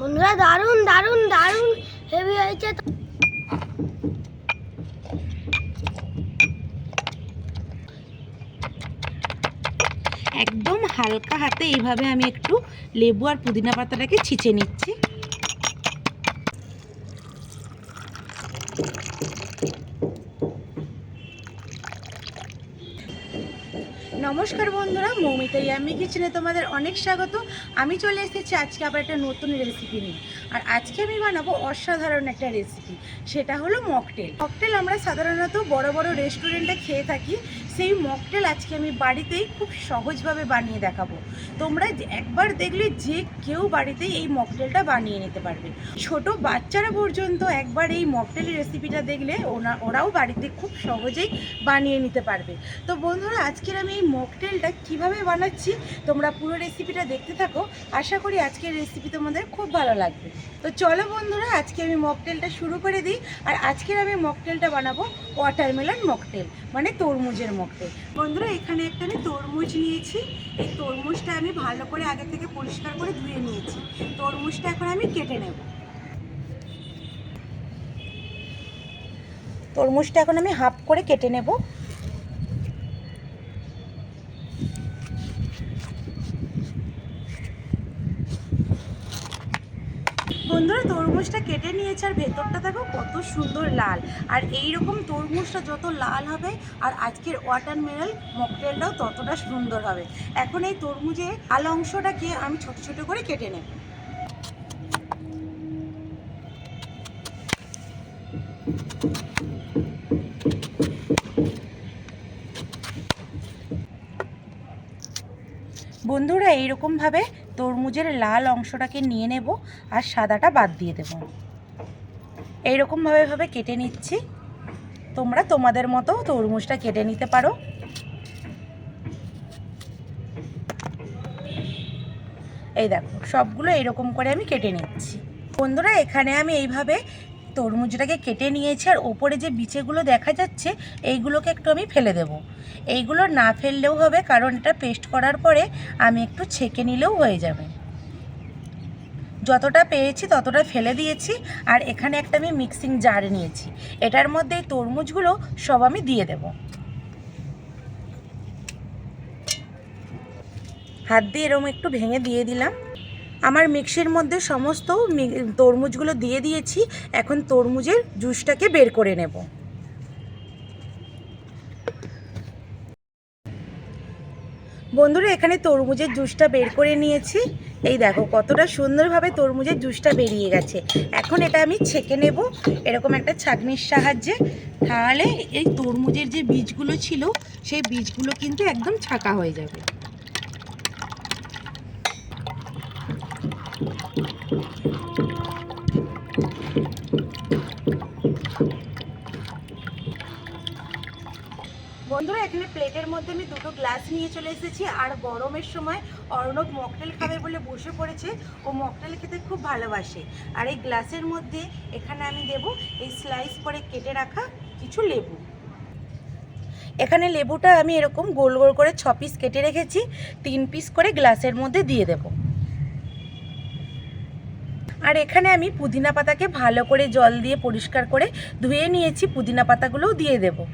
বন্ধুরা, দারুণ দারুণ দারুণ হেভি হয়েছে একদম হালকা হাতে এইভাবে আমি একটু লেবু আর পুদিনা পাতাটাকে ছিঁচে নিচ্ছি। নমস্কার বন্ধুরা মৌমিতা ইয়ামি কিচেনে তোমাদের অনেক স্বাগত। আমি চলে এসেছি আজকে আবার একটা নতুন রেসিপি নিয়ে। আর আজকে আমি বানাবো অসাধারণ একটা রেসিপি সেটা হলো মকটেল মকটেল আমরা সাধারণত বড় বড় রেস্টুরেন্টে খেয়ে থাকি সেই মকটেল আজকে আমি বাড়িতেই খুব সহজভাবে বানিয়ে দেখাবো। তোমরা একবার দেখলে যে কেউ বাড়িতেই এই মকটেলটা বানিয়ে নিতে পারবে। ছোট বাচ্চারা পর্যন্ত একবার এই মকটেলের রেসিপিটা দেখলে ওনা, ওরাও বাড়িতে খুব সহজেই বানিয়ে নিতে পারবে। তো বন্ধুরা, আজকের আমি এই মকটেলটা কীভাবে বানাচ্ছি তোমরা পুরো রেসিপিটা দেখতে থাকো। আশা করি আজকের রেসিপি তোমাদের খুব ভালো লাগবে। তো চলো বন্ধুরা, আজকে আমি মকটেলটা শুরু করে দিই। আর আজকের আমি মকটেলটা বানাবো ওয়াটারমেলন মকটেল মানে তরমুজের মকটেল। বন্ধুরা, এখানে একটা আমি তরমুজ নিয়েছি। এই তরমুজটা আমি ভালো করে আগে থেকে পরিষ্কার করে ধুয়ে নিয়েছি। তরমুজটা এখন আমি কেটে নেব। তরমুজটা এখন আমি হাফ করে কেটে নেব। বন্ধুরা, তরমুজটা কেটে নিয়েছে আর ভেতরটা দেখো কত সুন্দর লাল। আর এই রকম তরমুজটা যত লাল হবে আর আজকের ওয়াটার ওয়াটারমেলন মকটেলটাও ততটা সুন্দর হবে। এখন এই তরমুজের লাল অংশটাকে আমি ছোট ছোট করে কেটে নেব। বন্ধুরা, এইরকমভাবে তরমুজের লাল অংশটাকে নিয়ে নেব আর সাদাটা বাদ দিয়ে দেব। এইরকমভাবে ভাবে কেটে নিচ্ছি। তোমরা তোমাদের মতো তরমুজটা কেটে নিতে পারো। এই দেখো, সবগুলো এরকম করে আমি কেটে নিচ্ছি। বন্ধুরা, এখানে আমি এইভাবে তরমুজটাকে কেটে নিয়েছি আর ওপরে যে বিচেগুলো দেখা যাচ্ছে, এইগুলোকে একটু আমি ফেলে দেব। এইগুলো না ফেললেও হবে, কারণ এটা পেস্ট করার পরে আমি একটু ছেঁকে নিলেও হয়ে যাবে। যতটা পেয়েছি ততটা ফেলে দিয়েছি, আর এখানে একটা আমি মিক্সিং জার নিয়েছি। এটার মধ্যে এই তরমুজগুলো সব আমি দিয়ে দেব। হাত দিয়ে এরকম একটু ভেঙে দিয়ে দিলাম। আমার মিক্সির মধ্যে সমস্ত তরমুজগুলো দিয়ে দিয়েছি, এখন তরমুজের জুসটাকে বের করে নেব। বন্ধুরা, এখানে তরমুজের জুসটা বের করে নিয়েছি। এই দেখো, কতটা সুন্দরভাবে তরমুজের জুসটা বেরিয়ে গেছে। এখন এটা আমি ছেঁকে নেব, এরকম একটা ছাঁকনির সাহায্যে। তাহলে এই তরমুজের যে বীজগুলো ছিল, সেই বীজগুলো কিন্তু একদম ছাঁকা হয়ে যাবে। বন্ধুরা, এখানে প্লেটের মধ্যে আমি দুটো গ্লাস নিয়ে চলে এসেছি। আর গরমের সময় অর্ণব মকটেল খাবে বলে বসে পড়েছে। ও মকটেল খেতে খুব ভালোবাসে। আর এই গ্লাসের মধ্যে এখানে আমি দেব এই স্লাইস করে কেটে রাখা কিছু লেবু। এখানে লেবুটা আমি এরকম গোল গোল করে ছ পিস কেটে রেখেছি। তিন পিস করে গ্লাসের মধ্যে দিয়ে দেব। আর এখানে আমি পুদিনা পাতাকে ভালো করে জল দিয়ে পরিষ্কার করে ধুয়ে নিয়েছি, পুদিনা পাতাগুলোও দিয়ে দেবো।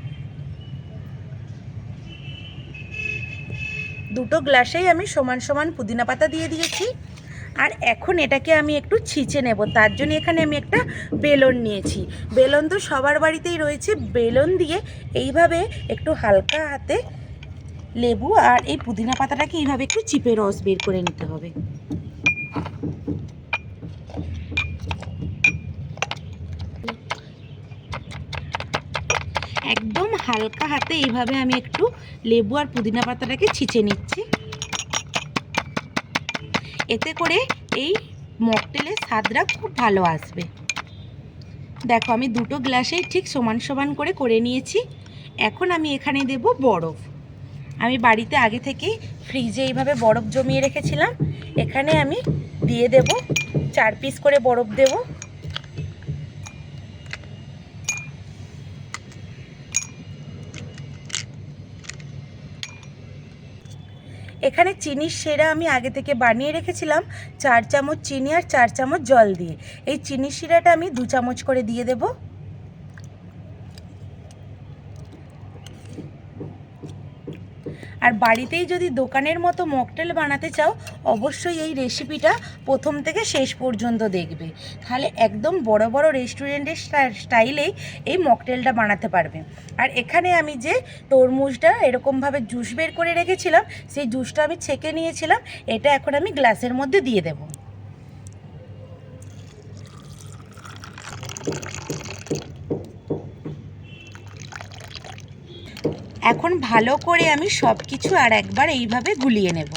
দুটো গ্লাসেই আমি সমান সমান পুদিনা পাতা দিয়ে দিয়েছি। আর এখন এটাকে আমি একটু ছিঁচে নেব, তার জন্য এখানে আমি একটা বেলন নিয়েছি। বেলন তো সবার বাড়িতেই রয়েছে, বেলন দিয়ে এইভাবে একটু হালকা হাতে লেবু আর এই পুদিনা পাতাটাকে এইভাবে একটু চিপে রস বের করে নিতে হবে। একদম হালকা হাতে এইভাবে আমি একটু লেবু আর পুদিনা পাতাটাকে ছিঁচে নিচ্ছি। এতে করে এই মকটেলের স্বাদটা খুব ভালো আসবে। দেখো, আমি দুটো গ্লাসেই ঠিক সমান সমান করে করে নিয়েছি। এখন আমি এখানে দেব বরফ। আমি বাড়িতে আগে থেকেই ফ্রিজে এইভাবে বরফ জমিয়ে রেখেছিলাম। এখানে আমি দিয়ে দেব, চার পিস করে বরফ দেবো। এখানে চিনির সেরা আমি আগে থেকে বানিয়ে রেখেছিলাম, চার চামচ চিনি আর চার চামচ জল দিয়ে। এই চিনির শিরাটা আমি দু চামচ করে দিয়ে দেব। আর বাড়িতেই যদি দোকানের মতো মকটেল বানাতে চাও, অবশ্যই এই রেসিপিটা প্রথম থেকে শেষ পর্যন্ত দেখবে। তাহলে একদম বড় বড় রেস্টুরেন্টের স্টাইলেই এই মকটেলটা বানাতে পারবে। আর এখানে আমি যে তরমুজটা এরকমভাবে জুস বের করে রেখেছিলাম, সেই জুসটা আমি ছেঁকে নিয়েছিলাম, এটা এখন আমি গ্লাসের মধ্যে দিয়ে দেব। এখন ভালো করে আমি সব কিছু আর একবার এইভাবে গুলিয়ে নেব।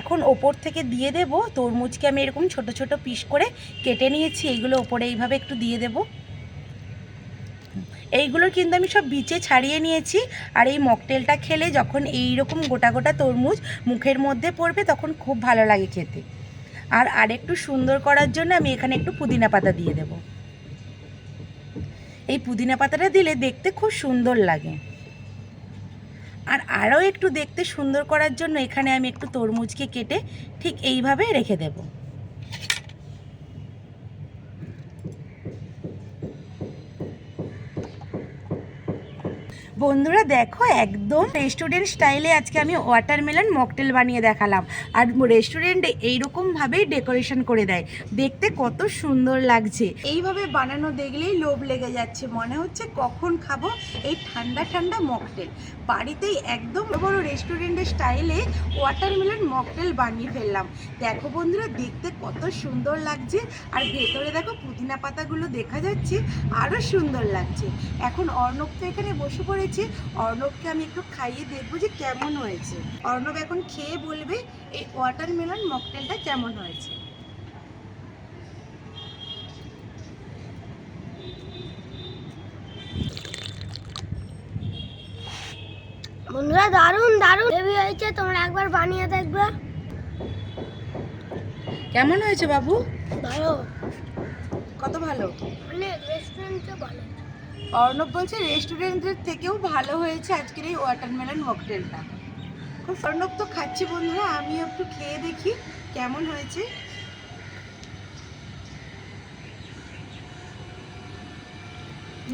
এখন ওপর থেকে দিয়ে দেব, তরমুজকে আমি এরকম ছোট ছোট পিস করে কেটে নিয়েছি এইগুলো ওপরে এইভাবে একটু দিয়ে দেব। এইগুলোর কিন্তু আমি সব বিচে ছাড়িয়ে নিয়েছি, আর এই মকটেলটা খেলে যখন এই রকম গোটা গোটা তরমুজ মুখের মধ্যে পড়বে তখন খুব ভালো লাগে খেতে। আর আরেকটু সুন্দর করার জন্য আমি এখানে একটু পুদিনা পাতা দিয়ে দেব। এই পুদিনা পাতাটা দিলে দেখতে খুব সুন্দর লাগে। আর আরও একটু দেখতে সুন্দর করার জন্য এখানে আমি একটু তরমুজকে কেটে ঠিক এইভাবে রেখে দেব। বন্ধুরা দেখো, একদম রেস্টুরেন্ট স্টাইলে আজকে আমি ওয়াটারমেলন মকটেল বানিয়ে দেখালাম। আর রেস্টুরেন্টে এইরকমভাবেই ডেকোরেশন করে দেয়। দেখতে কত সুন্দর লাগছে। এইভাবে বানানো দেখলেই লোভ লেগে যাচ্ছে। মনে হচ্ছে কখন খাব এই ঠান্ডা ঠান্ডা মকটেল বাড়িতেই একদম বড় রেস্টুরেন্টের স্টাইলে ওয়াটারমেলন মকটেল বানিয়ে ফেললাম। দেখো বন্ধুরা, দেখতে কত সুন্দর লাগছে। আর ভেতরে দেখো পুদিনা পাতাগুলো দেখা যাচ্ছে আরও সুন্দর লাগছে। এখন অর্ণব তো এখানে বসে পড়েছে। অর্ণবকে আমি একটু খাইয়ে দেখব যে কেমন হয়েছে। অর্ণব এখন খেয়ে বলবে এই ওয়াটারমেলন মকটেলটা কেমন হয়েছে। বন্ধুরা দারুণ দারুণ। হেভি হয়েছে তোমরা একবার বানিয়ে দেখবে। কেমন হয়েছে বাবু? ভালো। কত ভালো? অনেক রেস্টুরেন্টে ভালো। অর্ণব বলছে রেস্টুরেন্টের থেকেও ভালো হয়েছে আজকের এই ওয়াটারমেলন মকটেলটা খুব অর্ণব তো খাচ্ছি বন্ধুরা, আমিও একটু খেয়ে দেখি কেমন হয়েছে।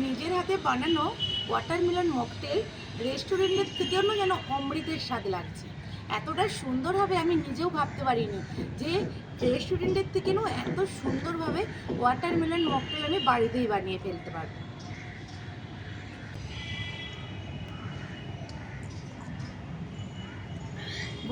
নিজের হাতে বানানো ওয়াটারমেলন মকটেল রেস্টুরেন্টের থেকেও না যেন অমৃতের স্বাদ লাগছে। এতটা সুন্দর হবে আমি নিজেও ভাবতে পারিনি যে রেস্টুরেন্টের থেকেও এত সুন্দরভাবে ওয়াটারমেলন মকটেল আমি বাড়িতেই বানিয়ে ফেলতে পারব।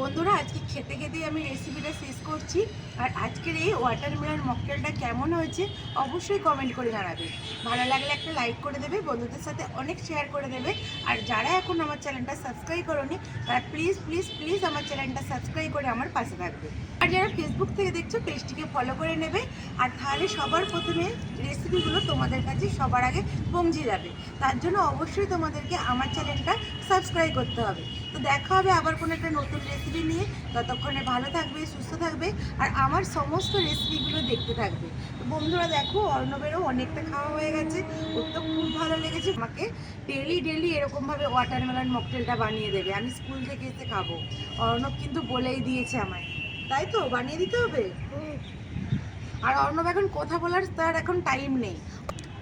বন্ধুরা, আজকে খেতে খেতেই আমি রেসিপিটা শেষ করছি। আর আজকের এই ওয়াটারমেলন মকটেলটা কেমন হয়েছে অবশ্যই কমেন্ট করে জানাবে। ভালো লাগলে একটা লাইক করে দেবে, বন্ধুদের সাথে অনেক শেয়ার করে দেবে। আর যারা এখন আমার চ্যানেলটা সাবস্ক্রাইব করোনি, তারা প্লিজ প্লিজ প্লিজ আমার চ্যানেলটা সাবস্ক্রাইব করে আমার পাশে থাকবে। আর যারা ফেসবুক থেকে দেখছ, পেজটিকে ফলো করে নেবে। আর তাহলে সবার প্রথমে রেসিপিগুলো তোমাদের কাছে সবার আগে পৌঁছে যাবে। তার জন্য অবশ্যই তোমাদেরকে আমার চ্যানেলটা সাবস্ক্রাইব করতে হবে। তো দেখা হবে আবার কোনো একটা নতুন রেসিপি নিয়ে। ততক্ষণে ভালো থাকবে, সুস্থ থাকবে, আর আমার সমস্ত রেসিপিগুলো দেখতে থাকবে। তো বন্ধুরা, দেখো, অর্ণবেরও অনেকটা খাওয়া হয়ে গেছে। ওর তো খুব ভালো লেগেছে। আমাকে ডেলি ডেলি এরকমভাবে ওয়াটারমেলন মকটেলটা বানিয়ে দেবে। আমি স্কুল থেকে এসে খাব। অর্ণব কিন্তু বলেই দিয়েছে আমায়। তাই তো? বানিয়ে দিতে হবে? আর অর্ণব এখন কথা বলার তার এখন টাইম নেই।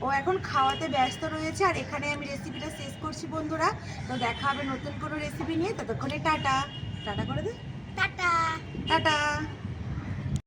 ও এখন খাওয়াতে ব্যস্ত রয়েছে আর এখানে আমি রেসিপিটা শেষ করছি বন্ধুরা। তো দেখা হবে নতুন কোনো রেসিপি নিয়ে। ততক্ষণে টাটা। টাটা করে দে। টাটা। টাটা।